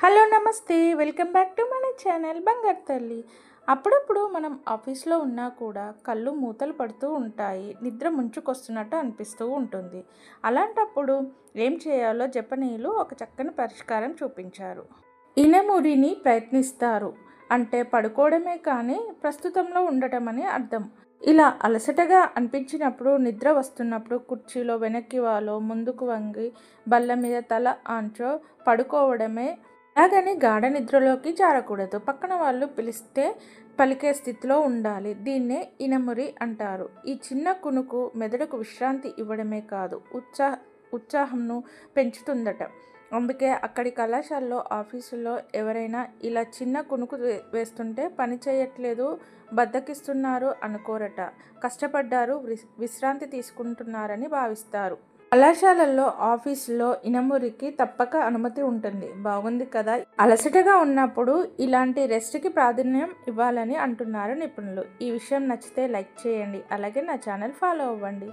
Hello నమస్తే welcome back to మన channel బంగారు తల్లి. అప్పుడప్పుడు మనం ఆఫీస్లో ఉన్నా కూడా కళ్ళు మూతలు పడుతూ ఉంటాయి నిద్ర ముంచుకొస్తున్నట్టు అనిపిస్తూ ఉంటుంది. అలాంటప్పుడు ఏం చేయాలో జపనీయులు ఒక చక్కని పరిష్కారం చూపించారు. ఇనమురిని ప్రయత్నిస్తారు. అంటే పడుకోవడమే కానీ ప్రస్తుతంలో ఉండటం అని అర్థం. ఇలా అలసటగా అనిపించినప్పుడు నిద్ర వస్తున్నప్పుడు కుర్చీలో వెనక్కి వాలో ముందుకు వంగి బల్ల మీద తల ఆంచో పడుకోవడమే అలాగని గాఢ నిద్రలోకి జారకూడదు. పక్కన వాళ్ళు పిలిస్తే పలికే స్థితిలో ఉండాలి. దీన్నే ఇనమురి అంటారు. ఈ చిన్న కునుకు మెదడుకు విశ్రాంతి ఇవ్వడమే కాదు ఉత్సాహ ఉత్సాహంను పెంచుతుందట. అందుకే అక్కడి కళాశాలలో ఆఫీసుల్లో ఎవరైనా ఇలా చిన్న కునుకు వేస్తుంటే పని చేయట్లేదు బద్దకిస్తున్నారు అనుకోరట. కష్టపడ్డారు విశ్రాంతి తీసుకుంటున్నారని భావిస్తారు. కళాశాలల్లో ఆఫీసులో ఇనమురికి తప్పక అనుమతి ఉంటుంది. బాగుంది కదా? అలసటగా ఉన్నప్పుడు ఇలాంటి రెస్ట్కి ప్రాధాన్యం ఇవ్వాలని అంటున్నారు నిపుణులు. ఈ విషయం నచ్చితే లైక్ చేయండి. అలాగే నా ఛానల్ ఫాలో అవ్వండి.